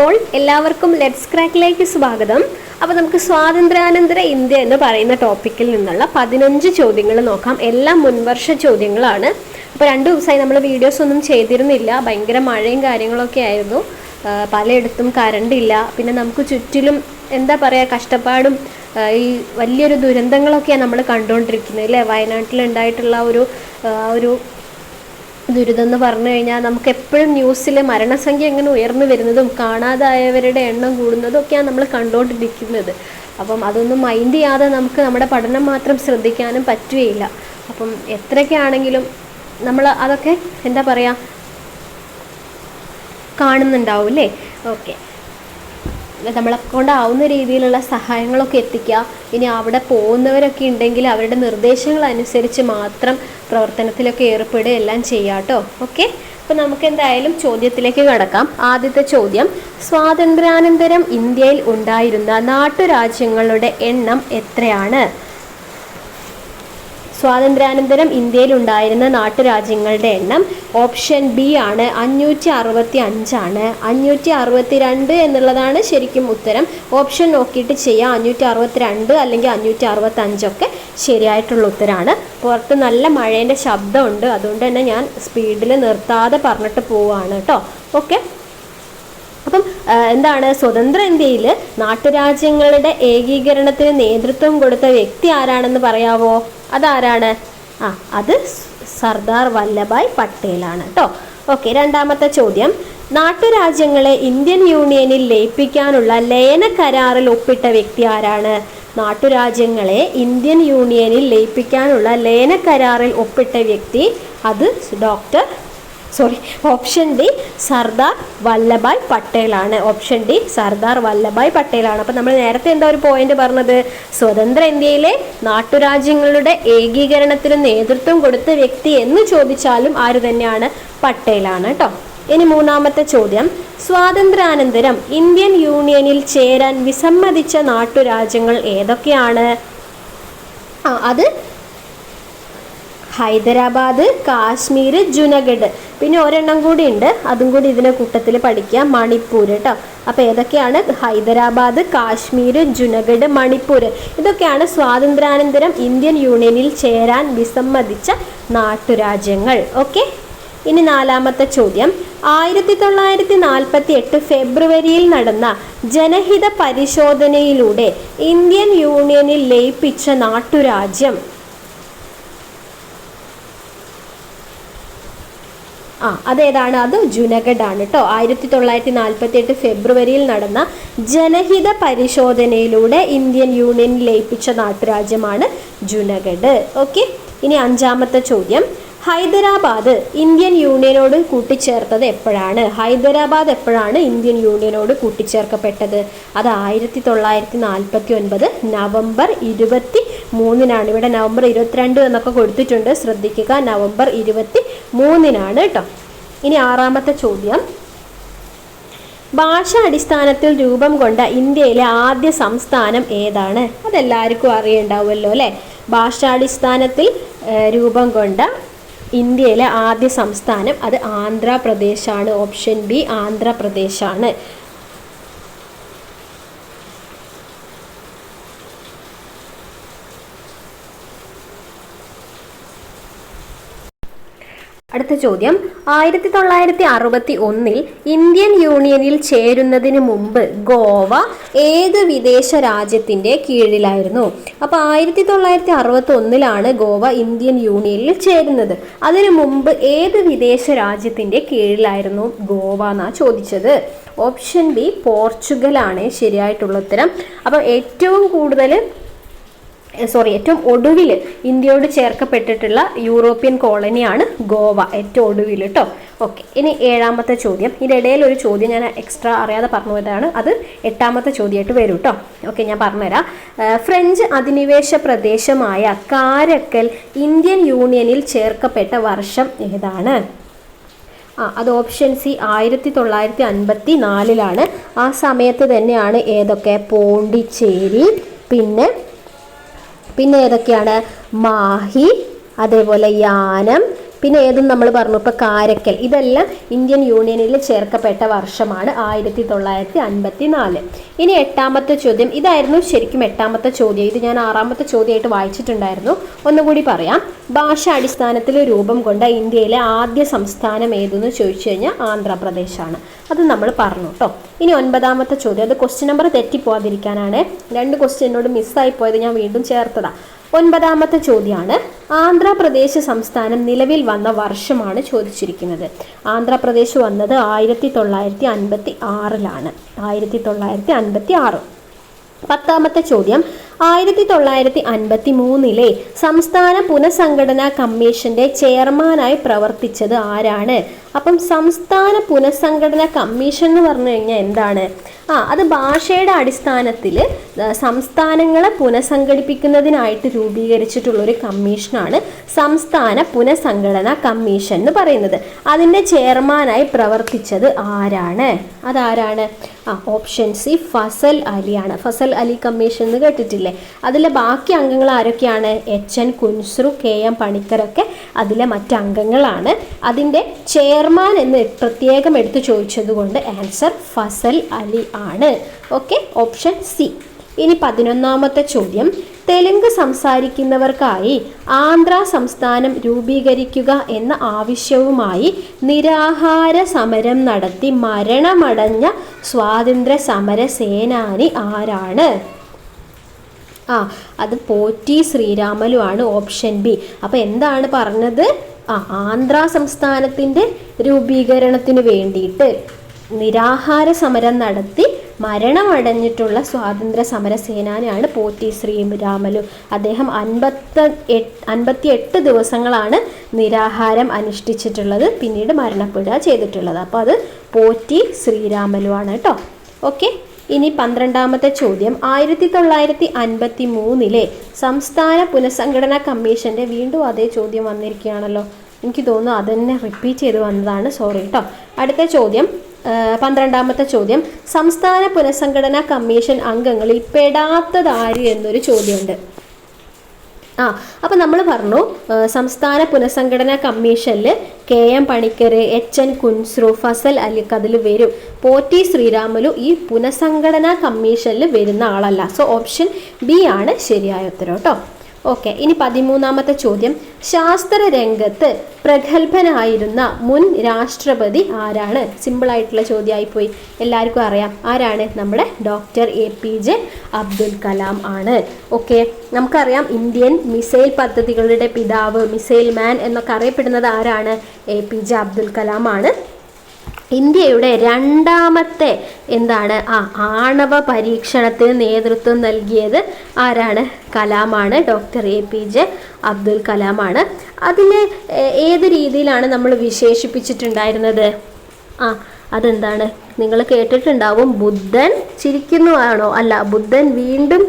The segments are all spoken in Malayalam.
അപ്പോൾ എല്ലാവർക്കും ലെറ്റ്സ് ക്രാക്കിലേക്ക് സ്വാഗതം. അപ്പോൾ നമുക്ക് സ്വാതന്ത്ര്യാനന്തര ഇന്ത്യ എന്ന് പറയുന്ന ടോപ്പിക്കിൽ നിന്നുള്ള പതിനഞ്ച് ചോദ്യങ്ങൾ നോക്കാം. എല്ലാം മുൻവർഷ ചോദ്യങ്ങളാണ്. അപ്പോൾ രണ്ട് ദിവസമായി നമ്മൾ വീഡിയോസ് ഒന്നും ചെയ്തിരുന്നില്ല. ഭയങ്കര മഴയും കാര്യങ്ങളൊക്കെ ആയിരുന്നു. പലയിടത്തും കറണ്ട് ഇല്ല. പിന്നെ നമുക്ക് ചുറ്റിലും എന്താ പറയുക കഷ്ടപ്പാടും ഈ വലിയൊരു ദുരന്തങ്ങളൊക്കെയാണ് നമ്മൾ കണ്ടുകൊണ്ടിരിക്കുന്നത് അല്ലേ? വയനാട്ടിലുണ്ടായിട്ടുള്ള ഒരു ഒരു ദുരിതം എന്ന് പറഞ്ഞു കഴിഞ്ഞാൽ നമുക്ക് എപ്പോഴും ന്യൂസിൽ മരണസംഖ്യ എങ്ങനെ ഉയർന്നു വരുന്നതും കാണാതായവരുടെ എണ്ണം കൂടുന്നതും ഒക്കെയാണ് നമ്മൾ കണ്ടുകൊണ്ടിരിക്കുന്നത് അപ്പം അതൊന്നും മൈൻഡ് ചെയ്യാതെ നമുക്ക് നമ്മുടെ പഠനം മാത്രം ശ്രദ്ധിക്കാനും പറ്റുകയില്ല. അപ്പം എത്രയൊക്കെ ആണെങ്കിലും നമ്മൾ അതൊക്കെ എന്താ പറയുക കാണുന്നുണ്ടാവും അല്ലേ ഓക്കെ. നമ്മളെ കൊണ്ടാവുന്ന രീതിയിലുള്ള സഹായങ്ങളൊക്കെ എത്തിക്കുക. ഇനി അവിടെ പോകുന്നവരൊക്കെ ഉണ്ടെങ്കിൽ അവരുടെ നിർദ്ദേശങ്ങൾ അനുസരിച്ച് മാത്രം പ്രവർത്തനത്തിലൊക്കെ ഏർപ്പെടുക എല്ലാം ചെയ്യാം കേട്ടോ. ഓക്കെ അപ്പോൾ നമുക്ക് എന്തായാലും ചോദ്യത്തിലേക്ക് കടക്കാം. ആദ്യത്തെ ചോദ്യം. സ്വാതന്ത്ര്യാനന്തരം ഇന്ത്യയിൽ ഉണ്ടായിരുന്ന നാട്ടുരാജ്യങ്ങളുടെ എണ്ണം എത്രയാണ്? സ്വാതന്ത്ര്യാനന്തരം ഇന്ത്യയിൽ ഉണ്ടായിരുന്ന നാട്ടുരാജ്യങ്ങളുടെ എണ്ണം ഓപ്ഷൻ ബി ആണ് അഞ്ഞൂറ്റി അറുപത്തി അഞ്ചാണ് അഞ്ഞൂറ്റി അറുപത്തി രണ്ട് എന്നുള്ളതാണ് ശരിക്കും ഉത്തരം. ഓപ്ഷൻ നോക്കിയിട്ട് ചെയ്യാം. അഞ്ഞൂറ്റി അറുപത്തി രണ്ട് അല്ലെങ്കിൽ അഞ്ഞൂറ്റി അറുപത്തി അഞ്ചൊക്കെ ശരിയായിട്ടുള്ള ഉത്തരമാണ് പുറത്ത് നല്ല മഴേന്റെ ശബ്ദമുണ്ട്. അതുകൊണ്ട് തന്നെ ഞാൻ സ്പീഡിൽ നിർത്താതെ പറഞ്ഞിട്ട് പോവുകയാണ് കേട്ടോ. ഓക്കെ. അപ്പം എന്താണ്? സ്വതന്ത്ര ഇന്ത്യയിൽ നാട്ടുരാജ്യങ്ങളുടെ ഏകീകരണത്തിന് നേതൃത്വം കൊടുത്ത വ്യക്തി ആരാണെന്ന് പറയാവോ? അതാരാണ്? ആ അത് സർദാർ വല്ലഭായ് പട്ടേലാണ് കേട്ടോ ഓക്കെ രണ്ടാമത്തെ ചോദ്യം. നാട്ടുരാജ്യങ്ങളെ ഇന്ത്യൻ യൂണിയനിൽ ലയിപ്പിക്കാനുള്ള ലയന കരാറിൽ ഒപ്പിട്ട വ്യക്തി ആരാണ്? നാട്ടുരാജ്യങ്ങളെ ഇന്ത്യൻ യൂണിയനിൽ ലയിപ്പിക്കാനുള്ള ലയന കരാറിൽ ഒപ്പിട്ട വ്യക്തി അത് doctor sorry option D Sardar Vallabhbhai പട്ടേലാണ് option D Sardar Vallabhbhai പട്ടേലാണ് അപ്പം നമ്മൾ നേരത്തെ എന്താ ഒരു പോയിന്റ് പറഞ്ഞത്? സ്വതന്ത്ര ഇന്ത്യയിലെ നാട്ടുരാജ്യങ്ങളുടെ ഏകീകരണത്തിന് നേതൃത്വം കൊടുത്ത വ്യക്തി എന്ന് ചോദിച്ചാലും ആര് തന്നെയാണ്? പട്ടേലാണ് കേട്ടോ ഇനി മൂന്നാമത്തെ ചോദ്യം. സ്വാതന്ത്ര്യാനന്തരം ഇന്ത്യൻ യൂണിയനിൽ ചേരാൻ വിസമ്മതിച്ച നാട്ടുരാജ്യങ്ങൾ ഏതൊക്കെയാണ്? ആ അത് ഹൈദരാബാദ് കാശ്മീർ ജുനഗഡ്. പിന്നെ ഒരെണ്ണം കൂടി ഉണ്ട്. അതും കൂടി ഇതിനെ കൂട്ടത്തിൽ പഠിക്കുക മണിപ്പൂർ കേട്ടോ. അപ്പോൾ ഏതൊക്കെയാണ്? ഹൈദരാബാദ് കാശ്മീർ ജുനഗഡ് മണിപ്പൂർ. ഇതൊക്കെയാണ് സ്വാതന്ത്ര്യാനന്തരം ഇന്ത്യൻ യൂണിയനിൽ ചേരാൻ വിസമ്മതിച്ച നാട്ടുരാജ്യങ്ങൾ. ഓക്കെ? ഇനി നാലാമത്തെ ചോദ്യം. ആയിരത്തി തൊള്ളായിരത്തി നാൽപ്പത്തി എട്ട് ഫെബ്രുവരിയിൽ നടന്ന ജനഹിത പരിശോധനയിലൂടെ ഇന്ത്യൻ യൂണിയനിൽ ലയിപ്പിച്ച നാട്ടുരാജ്യം. ആ അതേതാണ്? അത് ജുനഗഡ് ആണ് കേട്ടോ ആയിരത്തി തൊള്ളായിരത്തി നാൽപ്പത്തി എട്ട് ഫെബ്രുവരിയിൽ നടന്ന ജനഹിത പരിശോധനയിലൂടെ ഇന്ത്യൻ യൂണിയൻ ലയിപ്പിച്ച നാട്ടുരാജ്യമാണ് ജുനഗഡ്. ഓക്കെ? ഇനി അഞ്ചാമത്തെ ചോദ്യം. ഹൈദരാബാദ് ഇന്ത്യൻ യൂണിയനോട് കൂട്ടിച്ചേർത്തത് എപ്പോഴാണ്? ഹൈദരാബാദ് എപ്പോഴാണ് ഇന്ത്യൻ യൂണിയനോട് കൂട്ടിച്ചേർക്കപ്പെട്ടത്? അത് ആയിരത്തി തൊള്ളായിരത്തി നാൽപ്പത്തി ഒൻപത് നവംബർ ഇരുപത്തി മൂന്നിനാണ്. ഇവിടെ നവംബർ ഇരുപത്തിരണ്ട് എന്നൊക്കെ കൊടുത്തിട്ടുണ്ട്. ശ്രദ്ധിക്കുക. നവംബർ ഇരുപത്തി മൂന്നിനാണ് കേട്ടോ ഇനി ആറാമത്തെ ചോദ്യം. ഭാഷ അടിസ്ഥാനത്തിൽ രൂപം കൊണ്ട ഇന്ത്യയിലെ ആദ്യ സംസ്ഥാനം ഏതാണ്? അതെല്ലാവർക്കും അറിയണ്ടാവുമല്ലോ അല്ലേ? ഭാഷാടിസ്ഥാനത്തിൽ രൂപം കൊണ്ട ഇന്ത്യയിലെ ആദ്യ സംസ്ഥാനം അത് ആന്ധ്രാപ്രദേശാണ്. Option B ആന്ധ്രാപ്രദേശാണ്. അടുത്ത ചോദ്യം. ആയിരത്തി തൊള്ളായിരത്തി അറുപത്തി ഒന്നിൽ ഇന്ത്യൻ യൂണിയനിൽ ചേരുന്നതിന് മുമ്പ് ഗോവ ഏത് വിദേശ രാജ്യത്തിന്റെ കീഴിലായിരുന്നു? അപ്പോൾ ആയിരത്തി തൊള്ളായിരത്തി അറുപത്തി ഒന്നിലാണ് ഗോവ ഇന്ത്യൻ യൂണിയനിൽ ചേരുന്നത്. അതിനു മുമ്പ് ഏത് വിദേശ രാജ്യത്തിന്റെ കീഴിലായിരുന്നു ഗോവ എന്നാ ചോദിച്ചത്. ഓപ്ഷൻ ബി പോർച്ചുഗലാണ് ശരിയായിട്ടുള്ള ഉത്തരം. അപ്പോൾ ഏറ്റവും കൂടുതൽ സോറി ഏറ്റവും ഒടുവിൽ ഇന്ത്യയോട് ചേർക്കപ്പെട്ടിട്ടുള്ള യൂറോപ്യൻ കോളനിയാണ് ഗോവ ഏറ്റവും ഒടുവിൽ കേട്ടോ ഓക്കെ ഇനി ഏഴാമത്തെ ചോദ്യം. ഇതിനിടയിൽ ഒരു ചോദ്യം ഞാൻ എക്സ്ട്രാ അറിയാതെ പറഞ്ഞു പോയതാണ്. അത് എട്ടാമത്തെ ചോദ്യമായിട്ട് വരും കേട്ടോ ഓക്കെ ഞാൻ പറഞ്ഞുതരാം. ഫ്രഞ്ച് അധിനിവേശ പ്രദേശമായ കാരക്കൽ ഇന്ത്യൻ യൂണിയനിൽ ചേർക്കപ്പെട്ട വർഷം ഏതാണ്? ആ അത് ഓപ്ഷൻ സി ആയിരത്തി തൊള്ളായിരത്തി അൻപത്തി നാലിലാണ് ആ സമയത്ത് തന്നെയാണ് ഏതൊക്കെ? പോണ്ടിച്ചേരി പിന്നെ പിന്നെ ഏതൊക്കെയാണ്? മാഹി അതേപോലെ യാനം പിന്നെ ഏതും നമ്മൾ പറഞ്ഞു. ഇപ്പോൾ കാരക്കൽ. ഇതെല്ലാം ഇന്ത്യൻ യൂണിയനിൽ ചേർക്കപ്പെട്ട വർഷമാണ് ആയിരത്തി തൊള്ളായിരത്തി അൻപത്തി നാല് ഇനി എട്ടാമത്തെ ചോദ്യം. ഇതായിരുന്നു ശരിക്കും എട്ടാമത്തെ ചോദ്യം. ഇത് ഞാൻ ആറാമത്തെ ചോദ്യമായിട്ട് വായിച്ചിട്ടുണ്ടായിരുന്നു. ഒന്നുകൂടി പറയാം. ഭാഷ അടിസ്ഥാനത്തിൽ രൂപം കൊണ്ട ഇന്ത്യയിലെ ആദ്യ സംസ്ഥാനം ഏതെന്ന് ചോദിച്ചു കഴിഞ്ഞാൽ ആന്ധ്രാപ്രദേശാണ്. അത് നമ്മൾ പറഞ്ഞു കേട്ടോ. ഇനി ഒൻപതാമത്തെ ചോദ്യം. അത് ക്വസ്റ്റ്യൻ നമ്പർ തെറ്റിപ്പോവാതിരിക്കാനാണ്. രണ്ട് ക്വസ്റ്റ്യൻ എന്നോട് മിസ്സായി പോയത് ഞാൻ വീണ്ടും ചേർത്തതാ. ഒൻപതാമത്തെ ചോദ്യമാണ് ആന്ധ്രാപ്രദേശ് സംസ്ഥാനം നിലവിൽ വന്ന വർഷമാണ് ചോദിച്ചിരിക്കുന്നത്. ആന്ധ്രാപ്രദേശ് വന്നത് ആയിരത്തി തൊള്ളായിരത്തി അൻപത്തി ആറിലാണ് ആയിരത്തി തൊള്ളായിരത്തി അൻപത്തി ആറ് പത്താമത്തെ ചോദ്യം. ആയിരത്തി തൊള്ളായിരത്തി അൻപത്തി മൂന്നിലെ സംസ്ഥാന പുനഃസംഘടനാ കമ്മീഷന്റെ ചെയർമാനായി പ്രവർത്തിച്ചത് ആരാണ്? അപ്പം സംസ്ഥാന പുനഃസംഘടന കമ്മീഷൻ എന്ന് പറഞ്ഞു കഴിഞ്ഞാൽ എന്താണ്? ആ അത് ഭാഷയുടെ അടിസ്ഥാനത്തിൽ സംസ്ഥാനങ്ങളെ പുനഃസംഘടിപ്പിക്കുന്നതിനായിട്ട് രൂപീകരിച്ചിട്ടുള്ള ഒരു കമ്മീഷനാണ് സംസ്ഥാന പുനഃസംഘടന കമ്മീഷൻ എന്ന് പറയുന്നത്. അതിന്റെ ചെയർമാനായി പ്രവർത്തിച്ചത് ആരാണ്? അതാരാണ്? ആ ഓപ്ഷൻ സി ഫസൽ അലിയാണ്. ഫസൽ അലി കമ്മീഷൻ എന്ന് കേട്ടിട്ടില്ലേ? അതിലെ ബാക്കി അംഗങ്ങൾ ആരൊക്കെയാണ്? H N Kunzru K M പണിക്കരൊക്കെ അതിലെ മറ്റ് അംഗങ്ങളാണ്. അതിന്റെ ചെയർമാൻ എന്ന് പ്രത്യേകം എടുത്തു ചോദിച്ചതുകൊണ്ട് ആൻസർ ഫസൽ അലി ആണ്. Okay option C. ഇനി പതിനൊന്നാമത്തെ ചോദ്യം. തെലുങ്ക് സംസാരിക്കുന്നവർക്കായി ആന്ധ്ര സംസ്ഥാനം രൂപീകരിക്കുക എന്ന ആവശ്യവുമായി നിരാഹാര സമരം നടത്തി മരണമടഞ്ഞ സ്വാതന്ത്ര്യ സമര സേനാനി ആരാണ്? ആ അത് പോറ്റി ശ്രീരാമലു ആണ് ഓപ്ഷൻ ബി. അപ്പോൾ എന്താണ് പറഞ്ഞത്? ആ ആന്ധ്ര സംസ്ഥാനത്തിന്റെ രൂപീകരണത്തിന് വേണ്ടിയിട്ട് നിരാഹാര സമരം നടത്തി മരണമടഞ്ഞിട്ടുള്ള സ്വാതന്ത്ര്യ സമര സേനാനിയാണ് പോറ്റി ശ്രീരാമലു അദ്ദേഹം അൻപത്ത അൻപത്തി എട്ട് ദിവസങ്ങളാണ് നിരാഹാരം അനുഷ്ഠിച്ചിട്ടുള്ളത് പിന്നീട് മരണപ്പെടുക ചെയ്തിട്ടുള്ളത്. അപ്പോൾ അത് പോറ്റി ശ്രീരാമലു ആണ് കേട്ടോ. ഓക്കെ? ഇനി പന്ത്രണ്ടാമത്തെ ചോദ്യം. ആയിരത്തി തൊള്ളായിരത്തി അൻപത്തി മൂന്നിലെ സംസ്ഥാന പുനഃസംഘടനാ കമ്മീഷന്റെ വീണ്ടും അതേ ചോദ്യം വന്നിരിക്കുകയാണല്ലോ. എനിക്ക് തോന്നുന്നു അതന്നെ റിപ്പീറ്റ് ചെയ്ത് വന്നതാണ്. സോറി കേട്ടോ അടുത്ത ചോദ്യം. പന്ത്രണ്ടാമത്തെ ചോദ്യം. സംസ്ഥാന പുനഃസംഘടനാ കമ്മീഷൻ അംഗങ്ങളിൽ പെടാത്തതാര് എന്നൊരു ചോദ്യമുണ്ട്. ആ അപ്പം നമ്മൾ പറഞ്ഞു സംസ്ഥാന പുനഃസംഘടനാ കമ്മീഷനിൽ K M Panikkar H N Kunzru Fazal Ali അതിൽ വരും. പോറ്റി ശ്രീരാമലു ഈ പുനഃസംഘടനാ കമ്മീഷനിൽ വരുന്ന ആളല്ല. സോ ഓപ്ഷൻ ബി ആണ് ശരിയായ ഉത്തരം കേട്ടോ. ഓക്കെ ഇനി പതിമൂന്നാമത്തെ ചോദ്യം. ശാസ്ത്ര രംഗത്ത് പ്രഗത്ഭനായിരുന്ന മുൻ രാഷ്ട്രപതി ആരാണ്? സിമ്പിൾ ആയിട്ടുള്ള ചോദ്യമായി പോയി എല്ലാവർക്കും അറിയാം. ആരാണ്? നമ്മുടെ doctor A P J Abdul Kalam ആണ്. ഓക്കെ നമുക്കറിയാം ഇന്ത്യൻ മിസൈൽ പദ്ധതികളുടെ പിതാവ് മിസൈൽ മാൻ എന്നൊക്കെ അറിയപ്പെടുന്നത് ആരാണ്? A P J Abdul Kalam ആണ്. ഇന്ത്യയുടെ രണ്ടാമത്തെ എന്താണ്? ആ ആണവ പരീക്ഷണത്തിന് നേതൃത്വം നൽകിയത് ആരാണ്? കലാമാണ് doctor A P J Abdul കലാമാണ്. അതിനെ ഏത് രീതിയിലാണ് നമ്മൾ വിശേഷിപ്പിച്ചിട്ടുണ്ടായിരുന്നത്? ആ അതെന്താണ്? നിങ്ങൾ കേട്ടിട്ടുണ്ടാവും ബുദ്ധൻ ചിരിക്കുന്നു ആണോ അല്ല ബുദ്ധൻ വീണ്ടും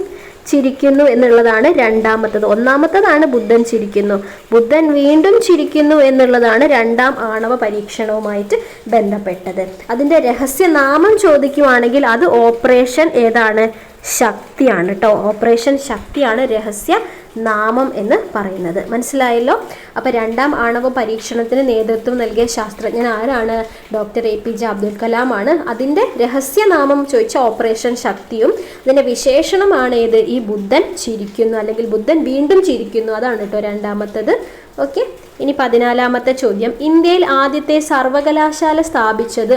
ചിരിക്കുന്നു എന്നുള്ളതാണ് രണ്ടാമത്തത്. ഒന്നാമത്തതാണ് ബുദ്ധൻ ചിരിക്കുന്നു. ബുദ്ധൻ വീണ്ടും ചിരിക്കുന്നു എന്നുള്ളതാണ് രണ്ടാം ആണവ പരീക്ഷണവുമായിട്ട് ബന്ധപ്പെട്ടത്. അതിന്റെ രഹസ്യനാമം ചോദിക്കുവാണെങ്കിൽ അത് ഓപ്പറേഷൻ ഏതാണ്? ശക്തിയാണ് കേട്ടോ ഓപ്പറേഷൻ ശക്തിയാണ് രഹസ്യ നാമം എന്ന് പറയുന്നത്. മനസ്സിലായല്ലോ? അപ്പോൾ രണ്ടാം ആണവ പരീക്ഷണത്തിന് നേതൃത്വം നൽകിയ ശാസ്ത്രജ്ഞൻ ആരാണ്? Doctor A P J Abdul Kalam ആണ് അതിന്റെ രഹസ്യനാമം ചോദിച്ച ഓപ്പറേഷൻ ശക്തിയും അതിന്റെ വിശേഷണമാണ് ഏത് ഈ ബുദ്ധൻ ചിരിക്കുന്നു അല്ലെങ്കിൽ ബുദ്ധൻ വീണ്ടും ചിരിക്കുന്നു. അതാണ് കേട്ടോ രണ്ടാമത്തത്. ഓക്കെ? ഇനി പതിനാലാമത്തെ ചോദ്യം. ഇന്ത്യയിൽ ആദ്യത്തെ സർവകലാശാല സ്ഥാപിച്ചത്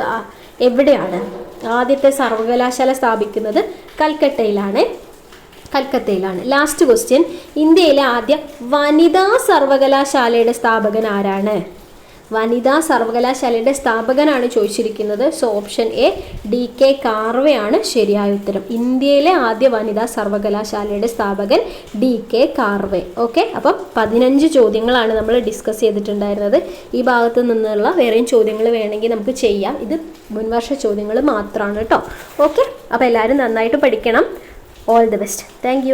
എവിടെയാണ്? ആദ്യത്തെ സർവകലാശാല സ്ഥാപിക്കുന്നത് കൽക്കട്ടയിലാണ്. കൽക്കത്തയിലാണ് ലാസ്റ്റ് ക്വസ്റ്റ്യൻ ഇന്ത്യയിലെ ആദ്യ വനിതാ സർവകലാശാലയുടെ സ്ഥാപകൻ ആരാണ്? വനിതാ സർവകലാശാലയുടെ സ്ഥാപകനാണ് ചോദിച്ചിരിക്കുന്നത്. So option A D K കാർവെയാണ് ശരിയായ ഉത്തരം. ഇന്ത്യയിലെ ആദ്യ വനിതാ സർവകലാശാലയുടെ സ്ഥാപകൻ ഡി കെ കാർവെ. ഓക്കെ? അപ്പം പതിനഞ്ച് ചോദ്യങ്ങളാണ് നമ്മൾ ഡിസ്കസ് ചെയ്തിട്ടുണ്ടായിരുന്നത്. ഈ ഭാഗത്ത് നിന്നുള്ള വേറെയും ചോദ്യങ്ങൾ വേണമെങ്കിൽ നമുക്ക് ചെയ്യാം. ഇത് മുൻവർഷ ചോദ്യങ്ങൾ മാത്രമാണ് കേട്ടോ. ഓക്കെ? അപ്പോൾ എല്ലാവരും നന്നായിട്ട് പഠിക്കണം. All the best thank